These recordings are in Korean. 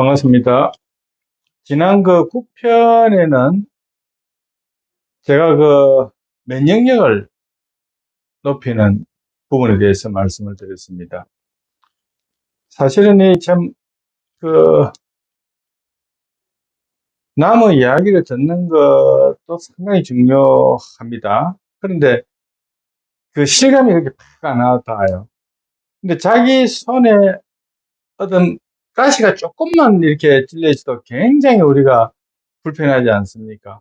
반갑습니다. 지난 그 9편에는 제가 그 면역력을 높이는 부분에 대해서 말씀을 드렸습니다. 사실은 이 참, 그, 남의 이야기를 듣는 것도 상당히 중요합니다. 그런데 그 실감이 그렇게 팍안 나타요. 근데 자기 손에 어떤 가시가 조금만 이렇게 찔려있어도 굉장히 우리가 불편하지 않습니까?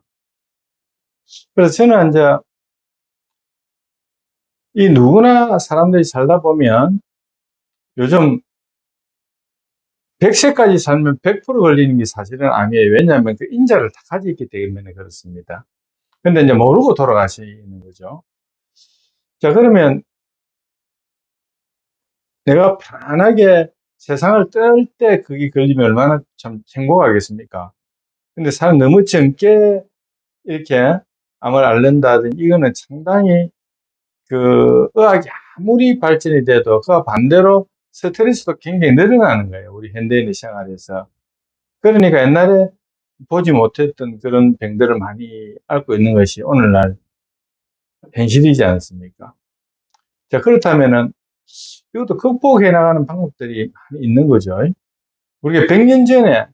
그래서 저는 이제 이 누구나 사람들이 살다 보면 요즘 100세까지 살면 100% 걸리는 게 사실은 아니에요. 왜냐하면 그 인자를 다 가지고 있기 때문에 그렇습니다. 근데 이제 모르고 돌아가시는 거죠. 자, 그러면 내가 편안하게 세상을 뜰 때 그게 걸리면 얼마나 참 행복하겠습니까? 근데 사람 너무 젊게 이렇게 암을 앓는다든지 이거는 상당히 그 의학이 아무리 발전이 돼도 그 반대로 스트레스도 굉장히 늘어나는 거예요. 우리 현대인의 생활에서. 그러니까 옛날에 보지 못했던 그런 병들을 많이 앓고 있는 것이 오늘날 현실이지 않습니까? 자, 그렇다면은 이것도 극복해 나가는 방법들이 있는 거죠. 우리가 100년 전에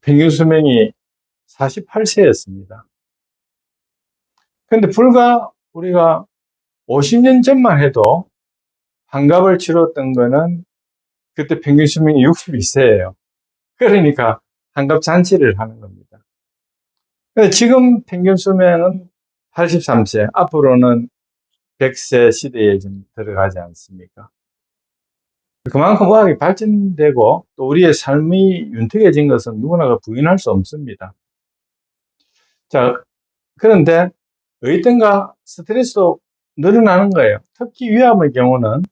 평균 수명이 48세였습니다. 근데 불과 우리가 50년 전만 해도 환갑을 치렀던 거는 그때 평균 수명이 62세예요. 그러니까 환갑 잔치를 하는 겁니다. 근데 지금 평균 수명은 83세, 앞으로는 100세 시대에 좀 들어가지 않습니까? 그만큼 의학이 발전되고 또 우리의 삶이 윤택해진 것은 누구나가 부인할 수 없습니다. 자, 그런데 어디든가 스트레스도 늘어나는 거예요. 특히 위암의 경우는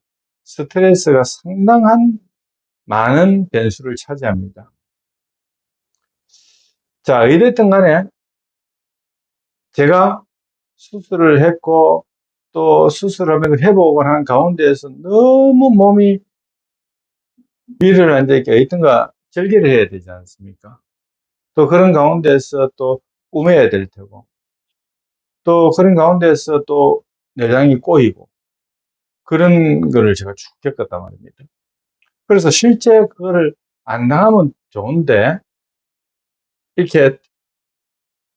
스트레스가 상당한 많은 변수를 차지합니다. 자, 어디든 간에 제가 수술을 했고 또 수술하면서 회복을 하는 가운데에서 너무 몸이 위를 앉아 있게 어디든가 절개를 해야 되지 않습니까? 또 그런 가운데서 또 꾸며야 될 테고 또 그런 가운데서 또 내장이 꼬이고 그런 거를 제가 쭉 겪었단 말입니다. 그래서 실제 그거를 안 당하면 좋은데 이렇게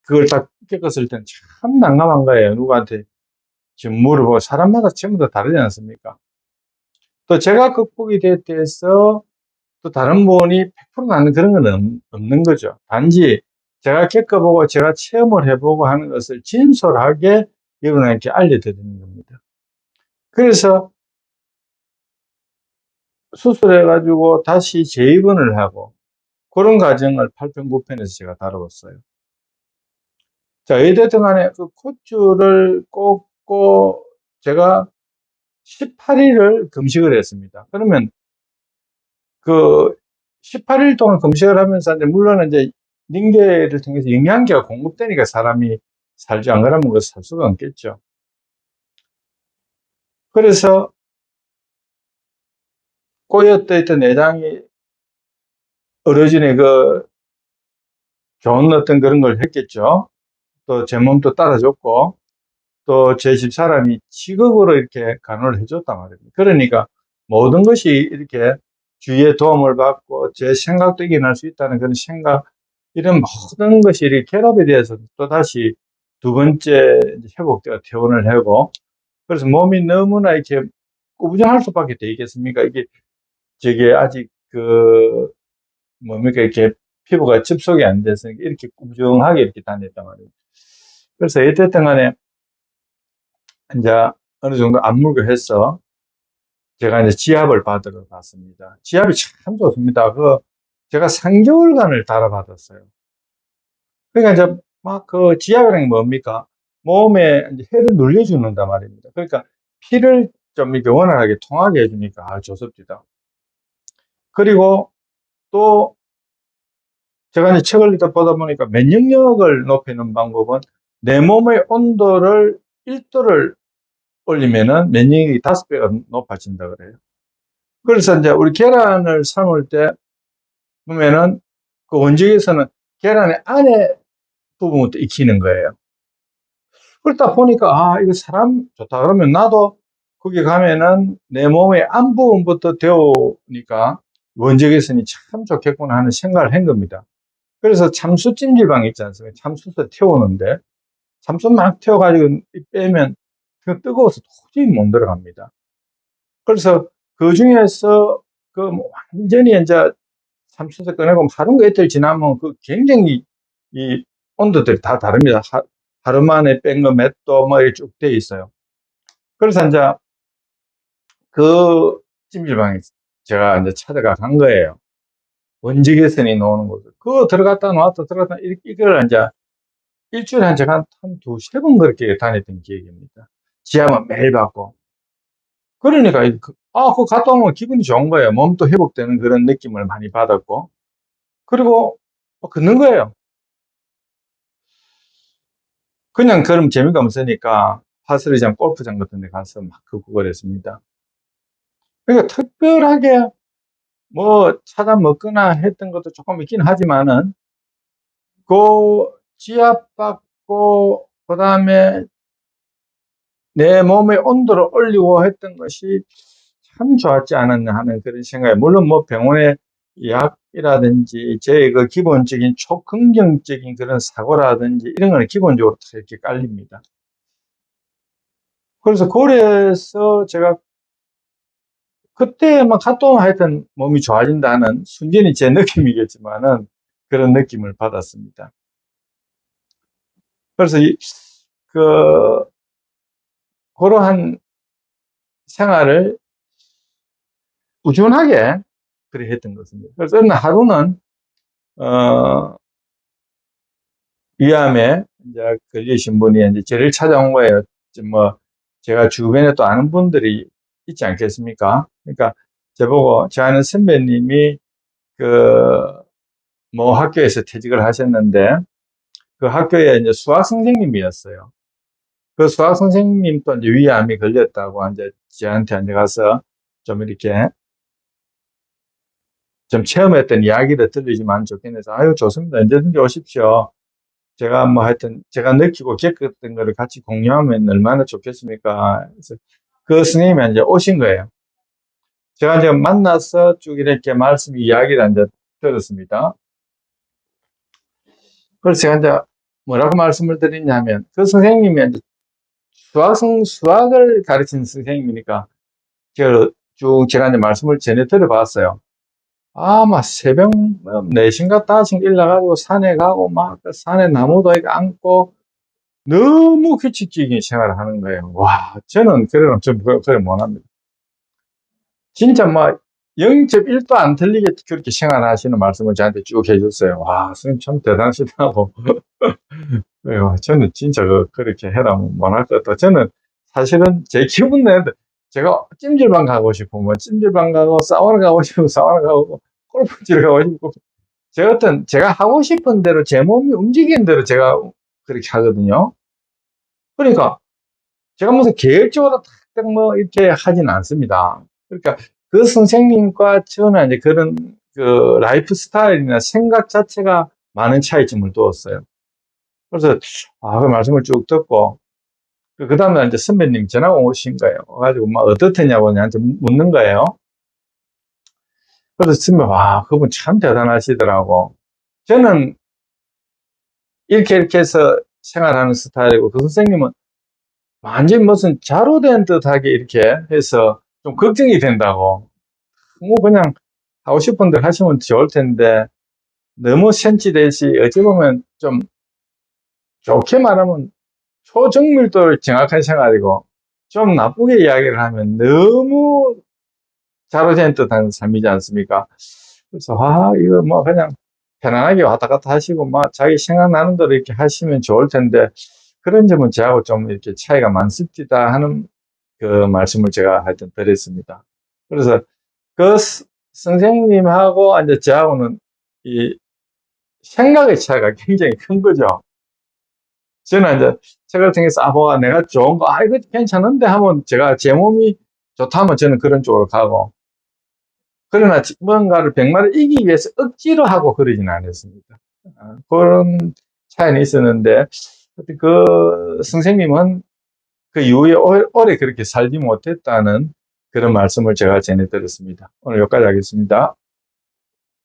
그걸 딱 겪었을 때는 참 난감한 거예요. 누구한테 지금 물어보고 사람마다 전부 다 다르지 않습니까? 또 제가 극복이 됐대서 또 다른 분이 100% 나는 그런 건 없는 거죠. 단지 제가 겪어보고 제가 체험을 해보고 하는 것을 진솔하게 여러분에게 알려드리는 겁니다. 그래서 수술해가지고 다시 재입원을 하고 그런 과정을 8편, 9편에서 제가 다뤄봤어요. 자, 어쨌든 간에 그 코줄을 꽂고 제가 18일을 금식을 했습니다. 그러면 그 18일 동안 금식을 하면서 이제 물론 이제 링계를 통해서 영양제가 공급되니까 사람이 살지 안 그러면 그살 수가 없겠죠. 그래서 꼬였다 있던 내장이 어르신의 그 좋은 어떤 그런 걸 했겠죠. 또 제 몸도 따라줬고 또 제 집 사람이 직업으로 이렇게 간호를 해줬단 말입니다. 그러니까 모든 것이 이렇게 주위의 도움을 받고 제 생각도 이겨낼 수 있다는 그런 생각 이런 모든 것이 이렇게 결합에 대해서 또다시 두 번째 회복되어 퇴원을 하고 그래서 몸이 너무나 이렇게 꾸부정할 수밖에 되겠습니까? 이게 저게 아직 그 뭡니까 이렇게 피부가 접속이 안 돼서 이렇게 꾸부정하게 이렇게 다녔단 말이에요. 그래서 어쨌든 간에 이제 어느 정도 안물고 해서 제가 이제 지압을 받으러 갔습니다. 지압이 참 좋습니다. 그 제가 3개월간을 달아받았어요. 그러니까 이제 막 그 지압이라는 게 뭡니까? 몸에 혈을 눌려주는단 말입니다. 그러니까 피를 좀 이렇게 원활하게 통하게 해주니까 아, 좋습니다. 그리고 또 제가 이제 책을 읽다 보다 보니까 면역력을 높이는 방법은 내 몸의 온도를 1도를 올리면은 면역력이 5배가 높아진다 그래요. 그래서 이제 우리 계란을 삶을 때 보면은 그 원적에서는 계란의 안에 부분부터 익히는 거예요. 그러다 보니까 아 이거 사람 좋다 그러면 나도 거기 가면은 내 몸의 안 부분부터 데우니까 원적외선이 참 좋겠구나 하는 생각을 한 겁니다. 그래서 참수 찜질방 있지 않습니까? 참수서 태우는데 참수 막 태워가지고 빼면 그 뜨거워서 도저히 못 들어갑니다. 그래서 그 중에서 그 완전히 이제 참수서 꺼내고 하루 이틀 지나면 그 굉장히 이 온도들이 다 다릅니다. 하, 하루 만에 뺀 거 몇 도 뭐 이렇게 쭉 돼 있어요. 그래서 이제 그 찜질방에 제가 이제 찾아가 간 거예요. 원적외선이 나오는 곳을. 그거 들어갔다 나왔다 들어갔다 이- 이걸 이제 일주일에 한 제가 한 두 세 번 그렇게 다녔던 기억입니다. 지하만 매일 받고. 그러니까 이- 그- 아, 그거 갔다 오면 기분이 좋은 거예요. 몸도 회복되는 그런 느낌을 많이 받았고. 그리고 뭐 걷는 거예요. 그냥 그럼 재미가 없으니까 파스리장 골프장 같은 데 가서 막 걷고 그랬습니다. 그러니까 특별하게 뭐 찾아 먹거나 했던 것도 조금 있긴 하지만은 그 지압받고 그 다음에 내 몸의 온도를 올리고 했던 것이 참 좋았지 않았나 하는 그런 생각에 물론 뭐 병원의 약이라든지 제 그 기본적인 초긍정적인 그런 사고라든지 이런 거는 기본적으로 다 이렇게 깔립니다. 그래서 그래서 제가 그때만 갔다 오면 하여튼 몸이 좋아진다는 순전히 제 느낌이겠지만은 그런 느낌을 받았습니다. 그래서 이, 그, 그러한 생활을 꾸준하게 그래 했던 것입니다. 그래서 어느 날 하루는, 어, 위암에 이제 걸리신 분이 이제 저를 찾아온 거예요. 뭐, 제가 주변에 또 아는 분들이 있지 않겠습니까? 그러니까 저보고 저 아는 선배님이 그 뭐 학교에서 퇴직을 하셨는데 그 학교에 이제 수학 선생님이었어요. 그 수학 선생님도 이제 위암이 걸렸다고 이제 저한테 이제 가서 좀 이렇게 좀 체험했던 이야기를 들리지만 좋겠네서 아유 좋습니다. 언제든지 오십시오. 제가 뭐 하여튼 제가 느끼고 겪었던 거를 같이 공유하면 얼마나 좋겠습니까? 그래서 그 선생님이 이제 오신 거예요. 제가 이제 만나서 쭉 이렇게 말씀 이야기를 이제 들었습니다. 그래서 제가 이제 뭐라고 말씀을 드리냐면 그 선생님이 이제 수학성 수학을 가르치는 선생님이니까 제가 쭉 이제 말씀을 전해 들어봤어요. 아, 막 새벽 뭐 4시인가 5시인가 일어나가지고 산에 가고 막그 산에 나무도 안고 너무 규칙적인 생활을 하는 거예요. 와, 저는 그래는 좀 그- 그래 못합니다. 진짜 막 0.1도 안 틀리게 그렇게 생활하시는 말씀을 저한테 쭉 해줬어요. 와, 선생님 참 대단하시다고. 그래요. 저는 진짜 그, 그렇게 해라 못할 것 같다. 저는 사실은 제 기분 내는데 제가 찜질방 가고 싶으면 찜질방 가고 사우나 가고 싶으면 사우나 가고 골프질 가고 싶고 제 어떤 제가 하고 싶은 대로 제 몸이 움직이는 대로 제가 그렇게 하거든요. 그러니까 제가 무슨 계획적으로 딱뭐 이렇게 하진 않습니다. 그러니까 그 선생님과 저는 이제 그런 그 라이프 스타일이나 생각 자체가 많은 차이점을 두었어요. 그래서 아, 그 말씀을 쭉 듣고 그 다음에 이제 선배님 전화가 오신 거예요. 와가지고 막 어떻겠냐고 저한테 묻는 거예요. 그래서 선배 와 그분 참 대단하시더라고. 저는 이렇게 이렇게 해서 생활하는 스타일이고 그 선생님은 완전 무슨 자로 된 듯하게 이렇게 해서 좀 걱정이 된다고. 뭐 그냥 하고 싶은 대로 하시면 좋을 텐데 너무 센치되시 어찌 보면 좀 좋게 말하면 초정밀도 정확한 생활이고 좀 나쁘게 이야기를 하면 너무 자로된 듯한 삶이지 않습니까? 그래서 아 이거 뭐 그냥 편안하게 왔다 갔다 하시고 막 자기 생각나는 대로 이렇게 하시면 좋을 텐데 그런 점은 저하고 좀 이렇게 차이가 많습니다 하는 그 말씀을 제가 하여튼 드렸습니다. 그래서 그 스- 선생님하고 이제 저하고는 이 생각의 차이가 굉장히 큰 거죠. 저는 이제 책을 통해서 아, 뭐가 내가 좋은 거, 아, 이거 괜찮은데 하면 제가 제 몸이 좋다 하면 저는 그런 쪽으로 가고, 그러나 지- 뭔가를 백마를 이기기 위해서 억지로 하고 그러지는 않았습니다. 아, 그런 차이는 있었는데 그 선생님은 그 이후에 오- 오래 그렇게 살지 못했다는 그런 말씀을 제가 전해 들었습니다. 오늘 여기까지 하겠습니다.